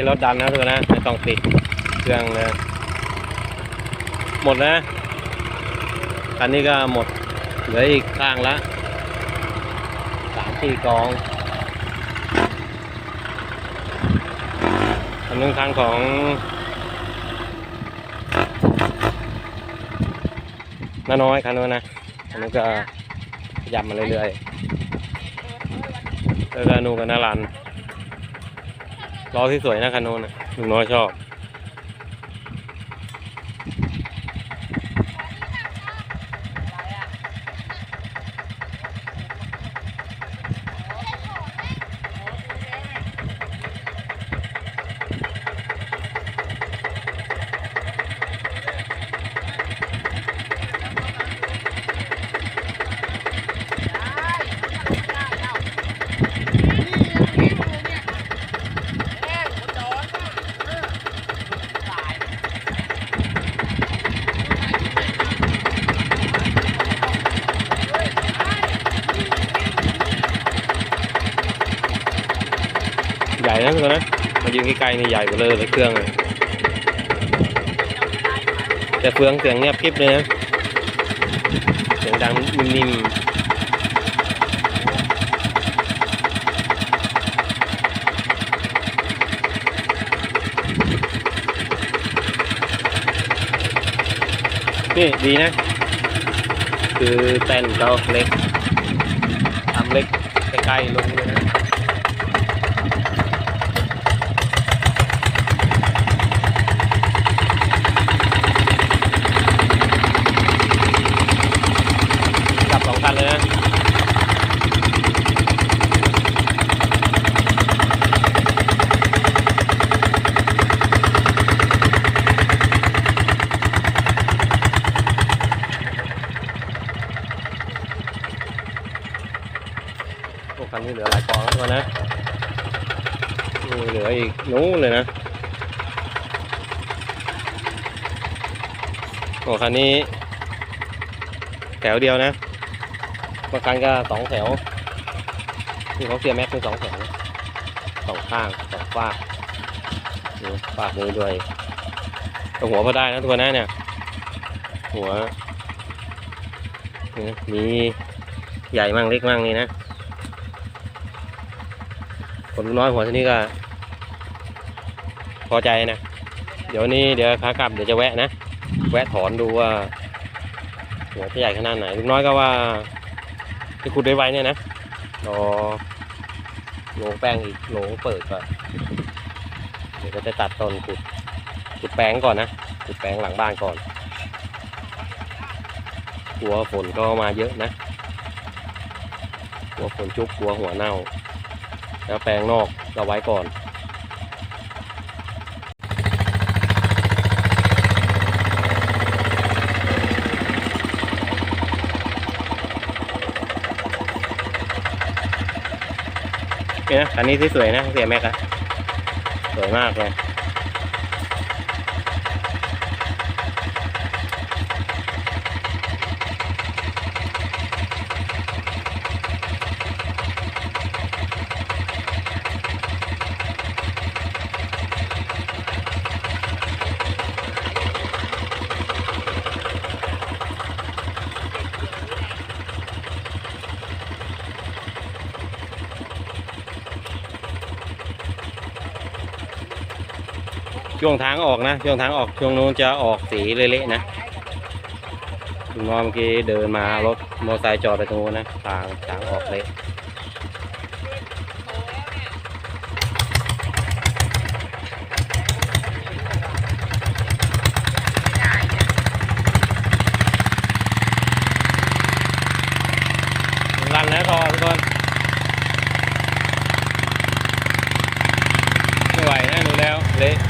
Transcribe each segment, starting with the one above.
ี่รถดันนะทุกคนนะไม่ต้องติดเครื่องเลยหมดนะคันนี้ก็หมดเหลืออีกข้างละสามสี่กองอันนึงคันของน้าน้อยคันนู้นนะอันนี้ก็ยำมาเรื่อยๆแล้วก็นูกับนารัน ล้อที่สวยนะคันโน้นนะลุงน้อยชอบ ใหญ่นะทุกคนนะมายืนใกล้ๆนี่ใหญ่กว่าเลยเลยเครื่องเลยแต่เฟืองเสียงเงียบกริบเลยนะเสียงดังนิ่มๆนี่ดีนะ คือแป้นเขาเล็กทำเล็กใกล้ๆลงเลยนะ จับสองคันเลยนะ พวกคันนี้เห ลือหลานะเหลืออีกนู้นเลยนะโอ้คันนี้ แถวเดียวนะบางคันก็สองแถวนี่เขาเสียแม็กซ์เป็นสองแถวสองข้างสองฝากฝากนี้ด้วยแต่หัวพอได้นะตัวนั้นเนี่ย หัว มีใหญ่มั่งเล็กมั่งนี่นะ นน้อยหัวที่นี่ก็ พอใจนะ เดี๋ยวนี้เดี๋ยวขากลับเดี๋ยวจะแวะนะ แวะถอนดูว่า หัวจะใหญ่ขนาดไหนลูกน้อยก็ว่าจะขุดได้ไวเนี่ยนะรอโหลงแป้งอีกโหลงเปิดก่อนเดี๋ยวก็จะตัดต้นขุดขุดแป้งก่อนนะขุดแป้งหลังบ้านก่อนกลัวฝนก็มาเยอะนะ กลัวฝนชุกกลัวหัวเน่า แล้วแปลงนอกเราไว้ก่อน นี่นะคันนี้สวยๆนะเสียแม็กอะสวยมากเลย ช่วงทางออกนะ ช่วงทางออกช่วงนู้นจะออกสีเละๆนะลุงน้อเมื่อกี้เดินมารถมอเตอร์ไซค์จอดไปตรงนู้นนะทางทางออกเละรันนะทอทุกคนไม่ไหวนะดูแล้วเละ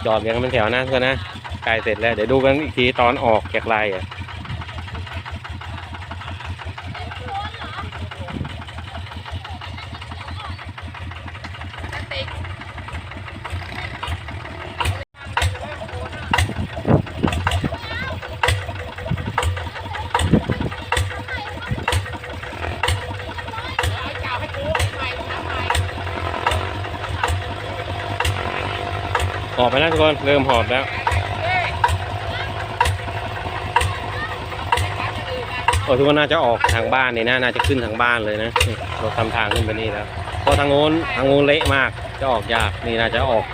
นะจอดกันเป็นแถวนะก็นะกายเสร็จแล้วเดี๋ยวดูกันอีกทีตอนออกจากไร่อะ อบไปแล้วทุกคน เริ่มหอบแล้ว โอ้ทุกคนน่าจะออกทางบ้านนี่นะ น่าจะขึ้นทางบ้านเลยนะเราทำทางขึ้นไปนี่แล้วเพราะทางโน้นทางโน้นเละมาก จะออกยาก นี่น่าจะออก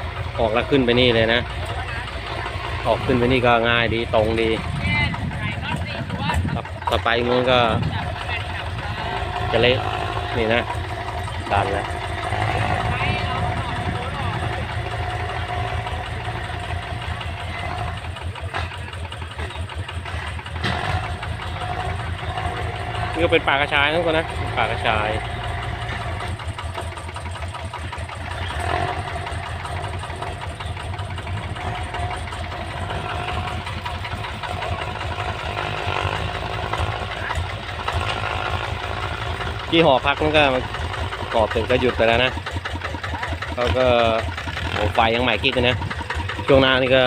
ออกแล้วขึ้นไปนี่เลยนะ ออกขึ้นไปนี่ก็ง่ายดี ตรงดีต่อไปโน้นก็ จะเละนี่นะดันแล้ว นี่ก็เป็นป่ากระชายนั่นก็นะป่ากระชายที่หอพักนั่นก็ก่อเสร็จก็หยุดไปแล้วนะเขาก็โอ้ไฟยังใหม่กิ๊กเลยนะ ช่วงหน้านี่ก็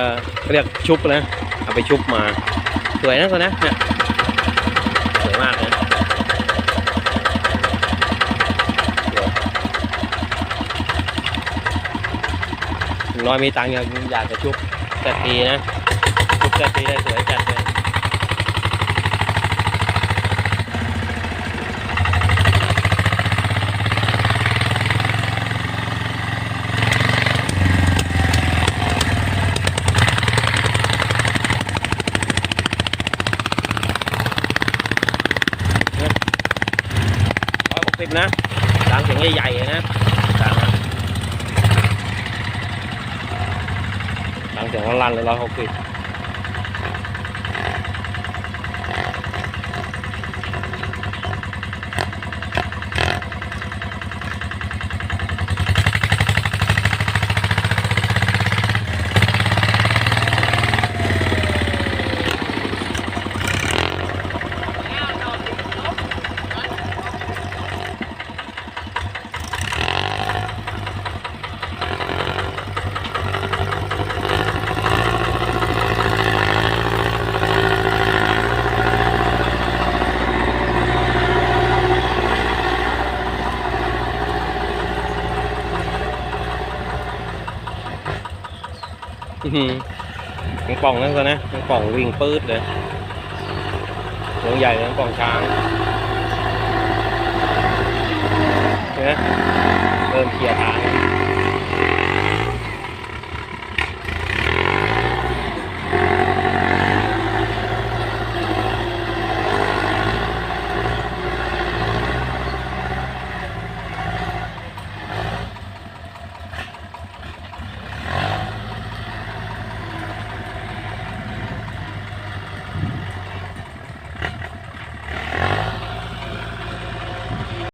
เรียกชุบนะ เอาไปชุบมา สวยนะก็นะเนี่ยสวยมากนะอย่าง น้อยมีตังค์อยากอยากจะชุบจัดทีนะ ชุบจัดทีได้สวยจัดเลยร้อยหกสิบนะดังเสียงใหญ่ๆนะดังนะ ดังเสียงลั่นๆเลยร้อยหกสิบ น้องป่องนั่นก็นะทั้งป่องวิ่งปื๊ดเลยวงใหญ่เลยทั้งป่องช้างเนี่ยเริ่มเคลียร์ทาง